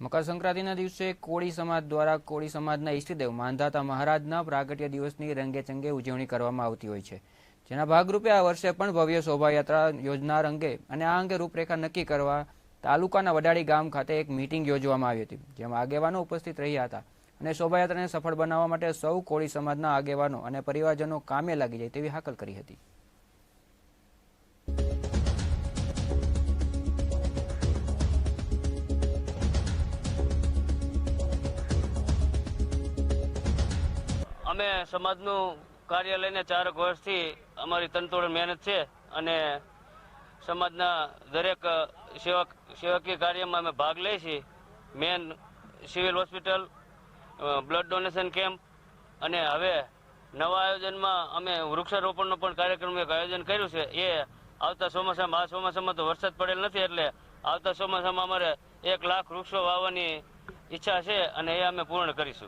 મકર સંક્રાંતિના દિવસે કોળી સમાજ દ્વારા કોળી સમાજના ઈષ્ટદેવ માંધાતા મહારાજના પ્રાગટ્ય દિવસની રંગેચંગે ઉજવણી કરવામાં આવતી હોય છે. જેના ભાગરૂપે આ વર્ષે પણ ભવ્ય શોભાયાત્રા યોજનાર અંગે અને આ અંગે રૂપરેખા નક્કી કરવા તાલુકાના વડાળી ગામ ખાતે એક મીટિંગ યોજવામાં આવી હતી, જેમાં આગેવાનો ઉપસ્થિત રહ્યા હતા અને શોભાયાત્રાને સફળ બનાવવા માટે સૌ કોળી સમાજના આગેવાનો અને પરિવારજનો કામે લાગી જાય તેવી હાકલ કરી હતી. અમે સમાજનું કાર્ય લઈને ચારક વર્ષથી અમારી તનતોડ મહેનત છે અને સમાજના દરેક સેવક સેવકીય કાર્યમાં અમે ભાગ લઈએ છીએ. Main civil hospital blood donation camp અને હવે નવા આયોજનમાં અમે વૃક્ષારોપણનો પણ કાર્યક્રમ એક આયોજન કર્યું છે. એ આવતા ચોમાસામાં, આ ચોમાસામાં તો વરસાદ પડેલ નથી એટલે આવતા ચોમાસામાં અમારે એક લાખ વૃક્ષો વાવવાની ઈચ્છા છે અને એ અમે પૂર્ણ કરીશું.